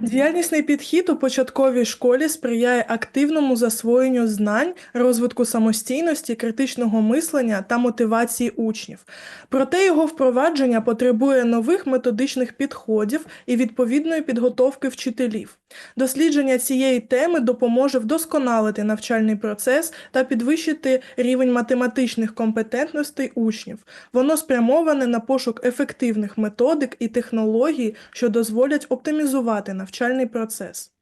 Діяльнісний підхід у початковій школі сприяє активному засвоєнню знань, розвитку самостійності, критичного мислення та мотивації учнів. Проте його впровадження потребує нових методичних підходів і відповідної підготовки вчителів. Дослідження цієї теми допоможе вдосконалити навчальний процес та підвищити рівень математичних компетентностей учнів. Воно спрямоване на пошук ефективних методик і технологій, що дозволять оптимізувати навчальний процес.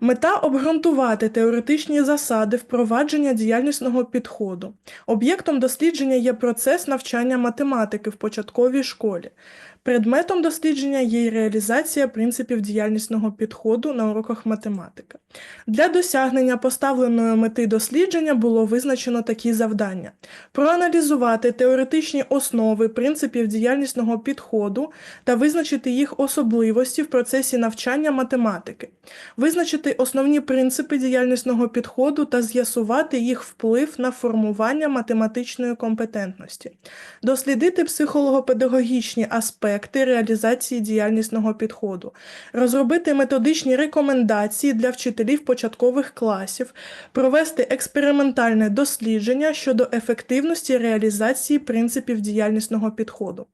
Мета обґрунтувати теоретичні засади впровадження діяльнісного підходу. Об'єктом дослідження є процес навчання математики в початковій школі. Предметом дослідження є й реалізація принципів діяльнісного підходу на уроках математики. Для досягнення поставленої мети дослідження було визначено такі завдання: проаналізувати теоретичні основи принципів діяльнісного підходу та визначити їх особливості в процесі навчання математики, визначити основні принципи діяльнісного підходу та з'ясувати їх вплив на формування математичної компетентності, дослідити психолого-педагогічні аспекти реалізації діяльнісного підходу, розробити методичні рекомендації для вчителів початкових класів, провести експериментальне дослідження щодо ефективності реалізації принципів діяльнісного підходу.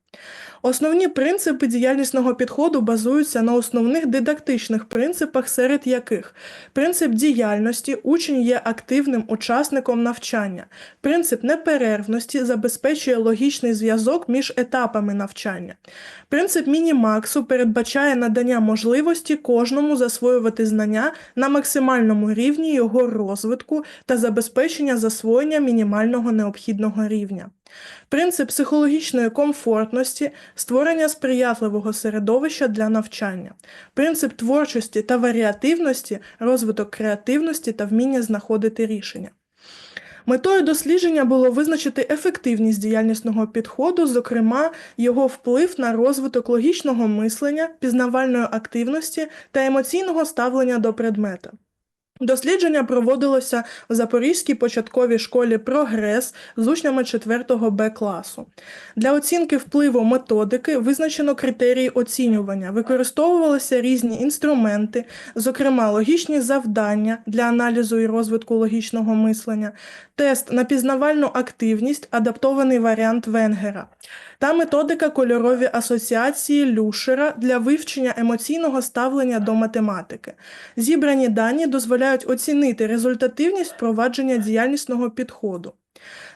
Основні принципи діяльнісного підходу базуються на основних дидактичних принципах, серед яких принцип діяльності учень є активним учасником навчання, принцип неперервності забезпечує логічний зв'язок між етапами навчання. Принцип мінімаксу передбачає надання можливості кожному засвоювати знання на максимальному рівні його розвитку та забезпечення засвоєння мінімального необхідного рівня. Принцип психологічної комфортності створення сприятливого середовища для навчання, принцип творчості та варіативності, розвиток креативності та вміння знаходити рішення. Метою дослідження було визначити ефективність діяльнісного підходу, зокрема, його вплив на розвиток логічного мислення, пізнавальної активності та емоційного ставлення до предмета. Дослідження проводилося в Запорізькій початковій школі Прогрес з учнями 4 Б класу. Для оцінки впливу методики визначено критерії оцінювання, використовувалися різні інструменти, зокрема логічні завдання для аналізу і розвитку логічного мислення, тест на пізнавальну активність, адаптований варіант Венгера та методика кольорові асоціації Люшера для вивчення емоційного ставлення до математики. Зібрані дані дозволяють оцінити результативність впровадження діяльнісного підходу.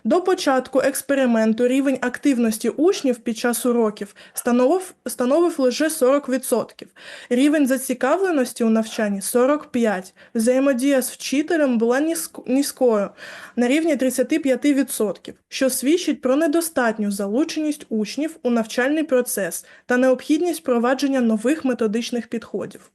До початку експерименту рівень активності учнів під час уроків становив, становив лише 40%, рівень зацікавленості у навчанні 45%, взаємодія з вчителем була низькою на рівні 35%, що свідчить про недостатню залученість учнів у навчальний процес та необхідність впровадження нових методичних підходів.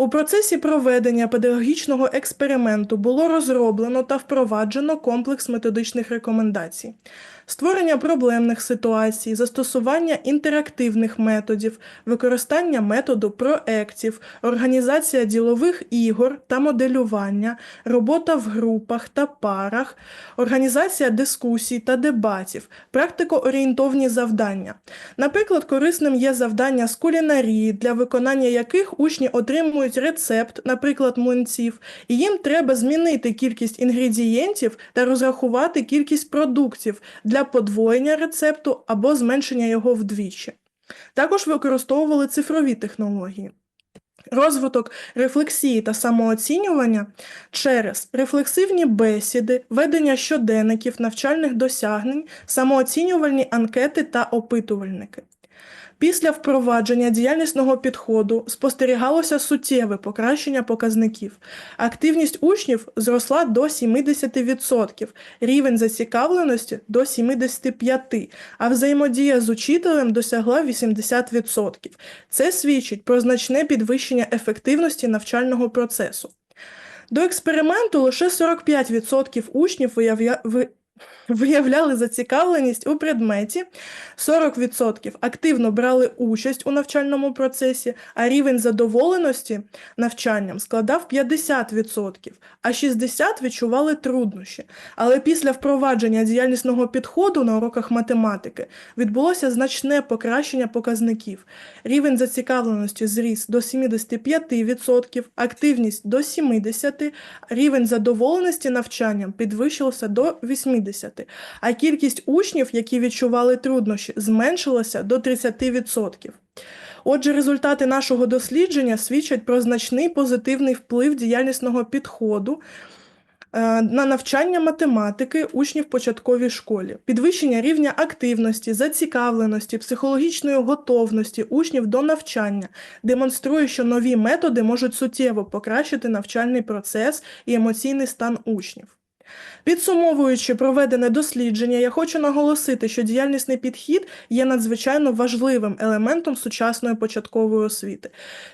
У процесі проведення педагогічного експерименту було розроблено та впроваджено комплекс методичних рекомендацій створення проблемних ситуацій, застосування інтерактивних методів, використання методу проектів, організація ділових ігор та моделювання, робота в групах та парах, організація дискусій та дебатів, практико-орієнтовні завдання. Наприклад, корисним є завдання з кулінарії, для виконання яких учні отримують рецепт, наприклад, млинців, і їм треба змінити кількість інгредієнтів та розрахувати кількість продуктів для для подвоєння рецепту або зменшення його вдвічі. Також використовували цифрові технології. Розвиток рефлексії та самооцінювання через рефлексивні бесіди, ведення щоденників, навчальних досягнень, самооцінювальні анкети та опитувальники. Після впровадження діяльнісного підходу спостерігалося суттєве покращення показників. Активність учнів зросла до 70%, рівень зацікавленості до 75%, а взаємодія з учителем досягла 80%. Це свідчить про значне підвищення ефективності навчального процесу. До експерименту лише 45% учнів виявляли зацікавленість у предметі, 40% активно брали участь у навчальному процесі, а рівень задоволеності навчанням складав 50%, а 60% відчували труднощі. Але після впровадження діяльнісного підходу на уроках математики відбулося значне покращення показників. Рівень зацікавленості зріс до 75%, активність до 70%, рівень задоволеності навчанням підвищився до 80%, а кількість учнів, які відчували труднощі, зменшилася до 30%. Отже, результати нашого дослідження свідчать про значний позитивний вплив діяльнісного підходу е, на навчання математики учнів в початковій школі, підвищення рівня активності, зацікавленості, психологічної готовності учнів до навчання, демонструє, що нові методи можуть суттєво покращити навчальний процес і емоційний стан учнів. Підсумовуючи проведене дослідження, я хочу наголосити, що діяльнісний підхід є надзвичайно важливим елементом сучасної початкової освіти.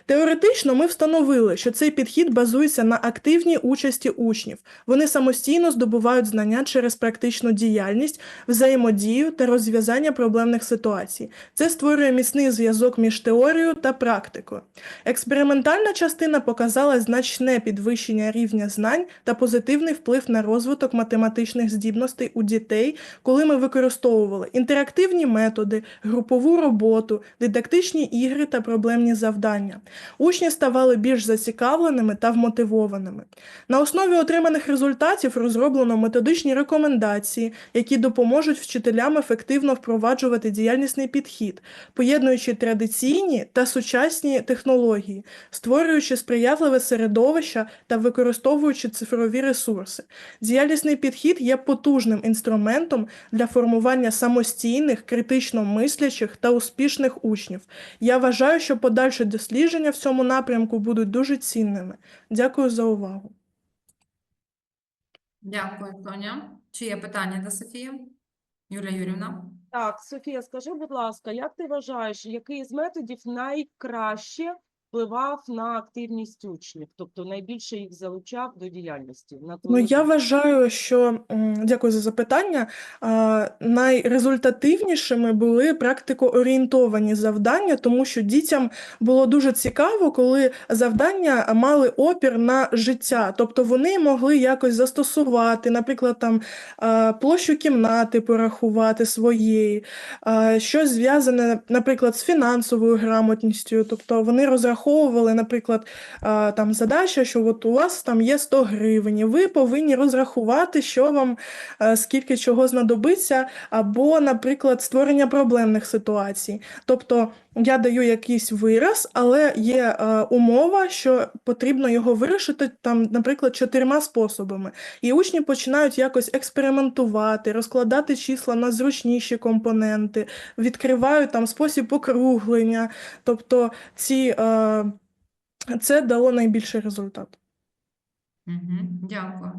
Теоретично ми встановили, що цей підхід базується на активній участі учнів. Вони самостійно здобувають знання через практичну діяльність, взаємодію та розв'язання проблемних ситуацій. Це створює міцний зв'язок між теорією та практикою. Експериментальна частина показала значне підвищення рівня знань та позитивний вплив на розвиток математичних здібностей у дітей, коли ми використовували інтерактивні методи, групову роботу, дидактичні ігри та проблемні завдання. Учні ставали більш зацікавленими та вмотивованими. На основі отриманих результатів розроблено методичні рекомендації, які допоможуть вчителям ефективно впроваджувати діяльнісний підхід, поєднуючи традиційні та сучасні технології, створюючи сприятливе середовище та використовуючи цифрові ресурси. Діяльнісний підхід є потужним інструментом для формування самостійних, критично мислячих та успішних учнів. Я вважаю, що подальші дослідження в цьому напрямку будуть дуже цінними. Дякую за увагу. Дякую, Соня. Чи є питання до Софії? Юлія Юрівна? Так, Софія, скажи, будь ласка, як ти вважаєш, який з методів найкраще впливав на активність учнів, тобто найбільше їх залучав до діяльності? На Ну, я вважаю, що дякую за запитання. Найрезультативнішими були практикоорієнтовані завдання, тому що дітям було дуже цікаво, коли завдання мали опір на життя. Тобто вони могли якось застосувати, наприклад, там площу кімнати порахувати своєї, щось зв'язане, наприклад, з фінансовою грамотністю. Тобто вони розраховували, наприклад, там задача, що от у вас там є 100 гривень, ви повинні розрахувати, що вам скільки чого знадобиться, або, наприклад, створення проблемних ситуацій. Тобто я даю якийсь вираз, але є е, умова, що потрібно його вирішити там, наприклад, чотирма способами. І учні починають якось експериментувати, розкладати числа на зручніші компоненти, відкривають там спосіб округлення. Тобто ці, е, це дало найбільший результат. Угу. Дякую.